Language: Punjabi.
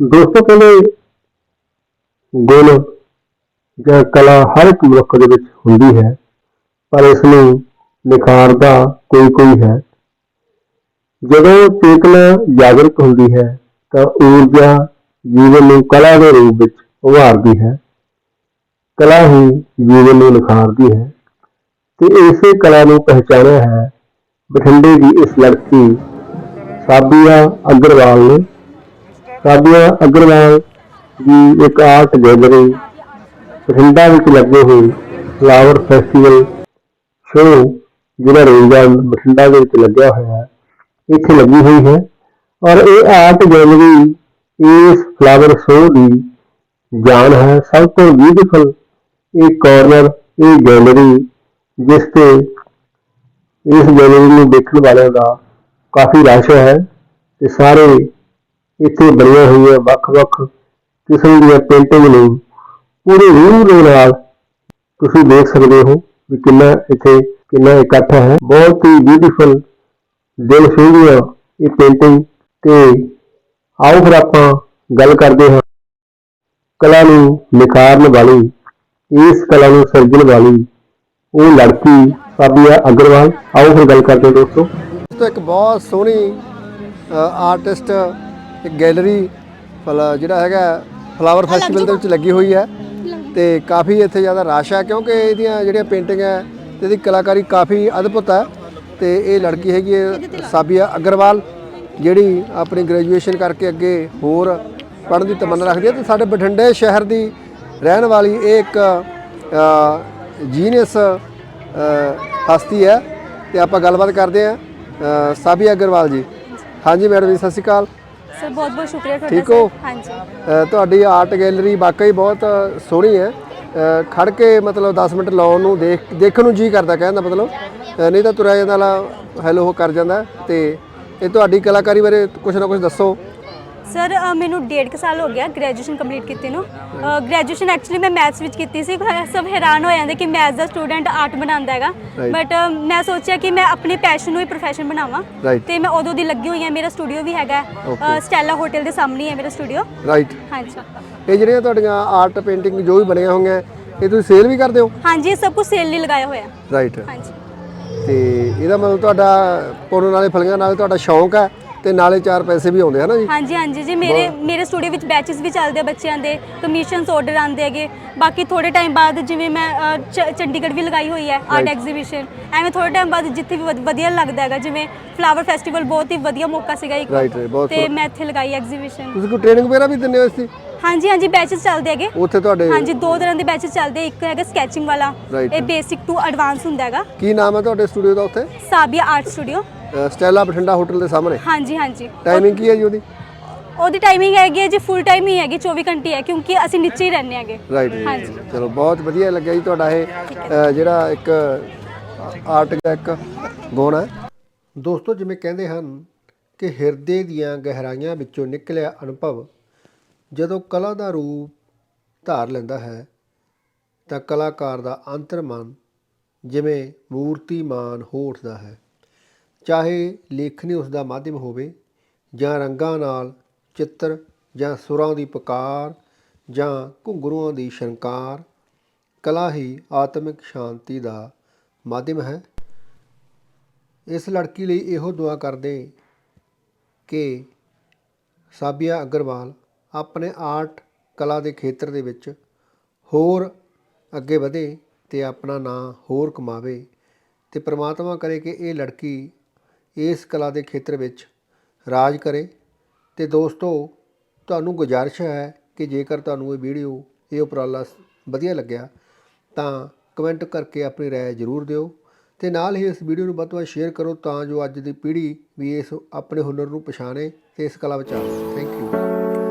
ਦੋਸਤੋ ਕਹਿੰਦੇ ਗੁਣ ਜਾਂ ਕਲਾ ਹਰ ਇੱਕ ਮਨੁੱਖ ਦੇ ਵਿੱਚ ਹੁੰਦੀ ਹੈ, ਪਰ ਇਸ ਨੂੰ ਨਿਖਾਰਦਾ ਕੋਈ ਕੋਈ ਹੈ। ਜਦੋਂ ਚੇਤਨਾ ਜਾਗਰੂਕ ਹੁੰਦੀ ਹੈ, ਤਾਂ ਊਰਜਾ ਜੀਵਨ ਨੂੰ ਕਲਾ ਦੇ ਰੂਪ ਵਿੱਚ ਉਭਾਰਦੀ ਹੈ। ਕਲਾ ਹੀ ਜੀਵਨ ਨੂੰ ਨਿਖਾਰਦੀ ਹੈ ਤੇ ਇਸੇ ਕਲਾ ਨੂੰ ਪਹਿਚਾਣਿਆ ਹੈ। ਬਠਿੰਡੇ ਦੀ ਇਸ ਲੜਕੀ ਸਾਬੀਆ ਅਗਰਵਾਲ ਨੇ ਸਾਬੀਆ ਅਗਰਵਾਲ ਦੀ ਇੱਕ ਆਰਟ ਗੈਲਰੀ ਬਠਿੰਡਾ ਵਿੱਚ ਲੱਗੇ ਹੋਏ ਫਲਾਵਰ ਫੈਸਟੀਵਲ ਸ਼ੋਅ ਜਿਹੜਾ ਰੋਜ਼ਾਨ ਬਠਿੰਡਾ ਦੇ ਵਿੱਚ ਲੱਗਿਆ ਹੋਇਆ ਹੈ, ਇੱਥੇ ਲੱਗੀ ਹੋਈ ਹੈ ਔਰ ਇਹ ਆਰਟ ਗੈਲਰੀ ਇਸ ਫਲਾਵਰ ਸ਼ੋਅ ਦੀ ਜਾਨ ਹੈ। ਸਭ ਤੋਂ ਬਿਊਟੀਫੁਲ ਇਹ ਕਾਰਨਰ ਇਹ ਗੈਲਰੀ ਜਿਸ ਤੇ ਇਸ ਗੈਲਰੀ ਨੂੰ ਦੇਖਣ ਵਾਲਿਆਂ ਦਾ ਕਾਫੀ ਰਸ਼ ਹੈ ਤੇ ਸਾਰੇ ਇੱਥੇ ਬਣੀਆਂ ਹੋਈਆਂ ਵੱਖ-ਵੱਖ ਕਿਸਮ ਦੀਆਂ ਪੇਂਟਿੰਗ ਨੂੰ ਪੂਰੀ ਰੂਹ ਦੇ ਨਾਲ ਤੁਸੀਂ ਦੇਖ ਸਕਦੇ ਹੋ ਵੀ ਕਿੰਨਾ ਇੱਥੇ ਕਿੰਨਾ ਇਕੱਠ ਹੈ। ਬਹੁਤ ਹੀ ਬਿਊਟੀਫੁਲ ਦਿਲ ਛੂਹਦੀਆਂ ਇਹ ਪੇਂਟਿੰਗ ਤੇ ਆਓ ਫਿਰ ਆਪਾਂ ਗੱਲ ਕਰਦੇ ਹਾਂ। ਕਲਾ ਨੂੰ ਨਿਖਾਰਨ ਵਾਲੀ, ਇਸ ਕਲਾ ਨੂੰ ਸਿਰਜਣ ਵਾਲੀ ਉਹ ਲੜਕੀ ਸਾਬੀਆ ਅਗਰਵਾਲ। ਆਓ ਫਿਰ ਗੱਲ ਕਰਦੇ ਹਾਂ ਦੋਸਤੋ। ਇੱਕ ਬਹੁਤ ਸੋਹਣੀ ਆਰਟਿਸਟ ਇੱਕ ਗੈਲਰੀ ਫਲਾ ਜਿਹੜਾ ਹੈਗਾ ਫਲਾਵਰ ਫੈਸਟੀਵਲ ਦੇ ਵਿੱਚ ਲੱਗੀ ਹੋਈ ਹੈ ਤੇ ਕਾਫੀ ਇੱਥੇ ਜ਼ਿਆਦਾ ਰਸ਼ ਹੈ ਕਿਉਂਕਿ ਇਹਦੀਆਂ ਜਿਹੜੀਆਂ ਪੇਂਟਿੰਗ ਹੈ ਤੇ ਇਹਦੀ ਕਲਾਕਾਰੀ ਕਾਫੀ ਅਦਭੁਤ ਹੈ ਤੇ ਇਹ ਲੜਕੀ ਹੈਗੀ ਹੈ ਸਾਬੀਆ ਅਗਰਵਾਲ ਜਿਹੜੀ ਆਪਣੀ ਗ੍ਰੈਜੂਏਸ਼ਨ ਕਰਕੇ ਅੱਗੇ ਹੋਰ ਪੜ੍ਹਨ ਦੀ ਤਮੰਨਾ ਰੱਖਦੀ ਹੈ ਤੇ ਸਾਡੇ ਬਠਿੰਡੇ ਸ਼ਹਿਰ ਦੀ ਰਹਿਣ ਵਾਲੀ ਇਹ ਇੱਕ ਜੀਨੀਅਸ ਹਸਤੀ ਹੈ ਤੇ ਆਪਾਂ ਗੱਲਬਾਤ ਕਰਦੇ ਹਾਂ ਅ, ਸਾਬੀ ਅਗਰਵਾਲ ਜੀ। ਹਾਂਜੀ ਮੈਡਮ ਜੀ ਸਤਿ ਸ਼੍ਰੀ ਅਕਾਲ। ਸਰ ਬਹੁਤ ਬਹੁਤ ਸ਼ੁਕਰੀਆ ਤੁਹਾਡਾ ਠੀਕ ਹੋ? ਹਾਂਜੀ। ਅ, ਤੁਹਾਡੀ ਆਰਟ ਗੈਲਰੀ ਵਾਕਈ ਬਹੁਤ ਸੋਹਣੀ ਹੈ। ਅ, ਖੜ ਕੇ ਮਤਲਬ 10 ਮਿੰਟ ਲਾਉਣ ਨੂੰ ਦੇਖ ਦੇਖਣ ਨੂੰ ਜੀ ਕਰਦਾ ਕਹਿਣ ਦਾ ਮਤਲਬ। ਅ, ਨਹੀਂ ਤਾਂ ਤੁਰਿਆ ਜਾਂਦਾ ਹੈਲੋ ਕਰ ਜਾਂਦਾ। ਤੇ ਇਹ ਤੁਹਾਡੀ ਕਲਾਕਾਰੀ ਬਾਰੇ ਕੁਝ ਨਾ ਕੁਝ ਦੱਸੋ। ਸਰ ਮੈਨੂੰ ਡੇਢ ਕੁ ਸਾਲ ਹੋ ਗਿਆ ਗ੍ਰੈਜੂਏਸ਼ਨ ਕੰਪਲੀਟ ਕੀਤੀ ਨੂੰ। ਗ੍ਰੈਜੂਏਸ਼ਨ ਐਕਚੁਅਲੀ ਮੈਂ ਮੈਥਸ ਵਿੱਚ ਕੀਤੀ ਸੀ। ਸਭ ਹੈਰਾਨ ਹੋ ਜਾਂਦੇ ਕਿ ਮੈਥਸ ਦਾ ਸਟੂਡੈਂਟ ਆਰਟ ਬਣਾਉਂਦਾ ਹੈਗਾ. ਬਟ ਮੈਂ ਸੋਚਿਆ ਕਿ ਮੈਂ ਆਪਣੇ ਪੈਸ਼ਨ ਨੂੰ ਹੀ ਪ੍ਰੋਫੈਸ਼ਨ ਬਣਾਵਾਂ. ਤੇ ਮੈਂ ਉਦੋਂ ਦੀ ਲੱਗੀ ਹੋਈ ਹਾਂ। ਮੇਰਾ ਸਟੂਡੀਓ ਵੀ ਹੈਗਾ. ਸਟੈਲਾ ਹੋਟਲ ਦੇ ਸਾਹਮਣੇ ਹੈ ਮੇਰਾ ਸਟੂਡੀਓ ਰਾਈਟ ਹਾਂਜੀ ਇਹ ਜਿਹੜੀਆਂ ਤੁਹਾਡੀਆਂ ਆਰਟ ਪੇਂਟਿੰਗ ਜੋ ਵੀ ਬਣੀਆਂ ਹੋਈਆਂ ਇਹ ਤੁਸੀਂ ਸੇਲ ਵੀ ਕਰਦੇ ਹੋ? ਹਾਂਜੀ ਸਭ ਕੁਝ ਸੇਲ ਲਈ ਲਗਾਇਆ ਹੋਇਆ। ਰਾਈਟ ਹਾਂਜੀ। ਤੇ ਇਹਦਾ ਮਤਲਬ ਤੁਹਾਡਾ ਪੁੰਨ ਨਾਲੇ ਫਲੀਆਂ ਨਾਲੇ ਤੁਹਾਡਾ ਸ਼ੌਂਕ ਹੈ? ਤੇ ਨਾਲੇ ਚਾਰ ਪੈਸੇ ਵੀ ਆਉਂਦੇ ਹਨ ਜੀ? ਹਾਂਜੀ ਹਾਂਜੀ ਜੀ ਮੇਰੇ ਮੇਰੇ ਸਟੂਡੀਓ ਵਿੱਚ ਬੈਚਸ ਵੀ ਚੱਲਦੇ ਆ ਬੱਚਿਆਂ ਦੇ ਕਮਿਸ਼ਨਸ ਆਰਡਰ ਆਉਂਦੇ ਹੈਗੇ। ਬਾਕੀ ਥੋੜੇ ਟਾਈਮ ਬਾਅਦ ਜਿਵੇਂ ਮੈਂ ਅ, ਚ- ਚੰਡੀਗੜ੍ਹ ਵੀ ਲਗਾਈ ਹੋਈ ਹੈ ਆਰਟ Right. ਐਗਜ਼ੀਬਿਸ਼ਨ ਐਵੇਂ ਥੋੜੇ ਟਾਈਮ ਬਾਅਦ ਜਿੱਥੇ ਵੀ ਵਧ- ਵਧੀਆ ਲੱਗਦਾ ਹੈਗਾ ਜਿਵੇਂ ਫਲਾਵਰ ਫੈਸਟੀਵਲ ਬਹੁਤ ਹੀ ਵਧੀਆ ਮੌਕਾ ਸੀਗਾ ਇੱਕ Right, right, ਬਹੁਤ ਤੇ ਸੋਹਣਾ। ਮੈਂ ਇੱਥੇ ਲਗਾਈ ਐਗਜ਼ੀਬਿਸ਼ਨ ਤੁਸੀਂ ਕੋਈ ਟ੍ਰੇਨਿੰਗ ਵਗੈਰਾ ਵੀ ਦਿੰਦੇ ਹੋ ਇਸ ਦੀ? ਹਾਂਜੀ ਹਾਂਜੀ ਬੈਚਸ ਚੱਲਦੇ ਹੈਗੇ। ਉੱਥੇ ਤੁਹਾਡੇ ਹਾਂਜੀ ਦੋ ਤਰ੍ਹਾਂ ਦੇ ਬੈਚਸ ਚੱਲਦੇ। ਇੱਕ ਹੈਗਾ ਸਕੈਚਿੰਗ ਵਾਲਾ। Right. ਇਹ ਬੇਸਿਕ ਟੂ ਐਡਵਾਂਸ ਹੁੰਦਾ ਹੈਗਾ। ਕੀ ਨਾਮ ਹੈ ਤੁਹਾਡੇ ਸਟੂਡੀਓ ਦਾ ਉੱਥੇ? ਸਾਬੀਆ ਆਰਟ ਸਟੂਡੀਓ ਅ, ਸਟੈਲਾ ਬਠਿੰਡਾ ਹੋਟਲ ਦੇ ਸਾਹਮਣੇ। ਹਾਂਜੀ ਹਾਂਜੀ। ਟਾਈਮਿੰਗ ਕੀ ਹੈ ਜੀ ਉਹਦੀ? ਉਹਦੀ ਟਾਈਮਿੰਗ ਹੈਗੀ ਹੈ ਜੀ ਫੁੱਲ ਟਾਈਮ ਹੀ ਹੈਗੀ 24 ਘੰਟੇ ਹੈ ਕਿਉਂਕਿ ਅਸੀਂ ਨੀਚੇ ਹੀ ਰਹਿੰਦੇ ਹੈਗੇ। ਰਾਈਟ ਹਾਂਜੀ। ਚਲੋ ਬਹੁਤ ਵਧੀਆ ਲੱਗਿਆ ਜੀ ਤੁਹਾਡਾ ਇਹ ਅ, ਜਿਹੜਾ ਇੱਕ ਆਰਟ ਦਾ ਇੱਕ ਗੁਣ ਹੈ। ਦੋਸਤੋ ਜਿਵੇਂ ਕਹਿੰਦੇ ਹਨ ਕਿ ਹਿਰਦੇ ਦੀਆਂ ਗਹਿਰਾਈਆਂ ਵਿੱਚੋਂ ਨਿਕਲਿਆ ਅਨੁਭਵ ਜਦੋਂ ਕਲਾ ਦਾ ਰੂਪ ਧਾਰ ਲੈਂਦਾ ਹੈ, ਤਾਂ ਕਲਾਕਾਰ ਦਾ ਅੰਤਰਮਨ ਜਿਵੇਂ ਮੂਰਤੀਮਾਨ ਹੋ ਉੱਠਦਾ ਹੈ। ਚਾਹੇ ਲੇਖਣੀ ਉਸ ਦਾ ਮਾਧਿਅਮ ਹੋਵੇ ਜਾਂ ਰੰਗਾਂ ਨਾਲ ਚਿੱਤਰ ਜਾਂ ਸੁਰਾਂ ਦੀ ਪੁਕਾਰ ਜਾਂ ਘੁੰਗਰੂਆਂ ਦੀ ਸ਼ੰਕਾਰ ਕਲਾ ਹੀ ਆਤਮਿਕ ਸ਼ਾਂਤੀ ਦਾ ਮਾਧਿਅਮ ਹੈ। ਇਸ ਲੜਕੀ ਲਈ ਇਹੋ ਦੁਆ ਕਰਦੇ ਕਿ ਸਾਬੀਆ ਅਗਰਵਾਲ ਆਪਣੇ ਆਰਟ ਕਲਾ ਦੇ ਖੇਤਰ ਦੇ ਵਿੱਚ ਹੋਰ ਅੱਗੇ ਵਧੇ ਤੇ ਆਪਣਾ ਨਾਂ ਹੋਰ ਕਮਾਵੇ ਤੇ ਪ੍ਰਮਾਤਮਾ ਕਰੇ ਕਿ ਇਹ ਲੜਕੀ ਇਸ ਕਲਾ ਦੇ ਖੇਤਰ ਵਿੱਚ ਰਾਜ ਕਰੇ ਤੇ ਦੋਸਤੋ ਤੁਹਾਨੂੰ ਗੁਜ਼ਾਰਿਸ਼ ਹੈ ਕਿ ਜੇਕਰ ਤੁਹਾਨੂੰ ਇਹ ਵੀਡੀਓ ਇਹ ਉਪਰਾਲਾ ਸ- ਵਧੀਆ ਲੱਗਿਆ ਤਾਂ ਕਮੈਂਟ ਕਰਕੇ ਆਪਣੀ رائے ਜ਼ਰੂਰ ਦਿਓ ਤੇ ਨਾਲ ਹੀ ਇਸ ਵੀਡੀਓ ਨੂੰ ਵੱਧ ਤੋਂ ਵੱਧ ਸ਼ੇਅਰ ਕਰੋ ਤਾਂ ਜੋ ਅੱਜ ਦੀ ਪੀੜ੍ਹੀ ਵੀ ਇਸ ਆਪਣੇ ਹੁਨਰ ਨੂੰ ਪਛਾਣੇ ਤੇ ਇਸ ਕਲਾ ਵਿੱਚ ਆਵੇ ਥੈਂਕ ਯੂ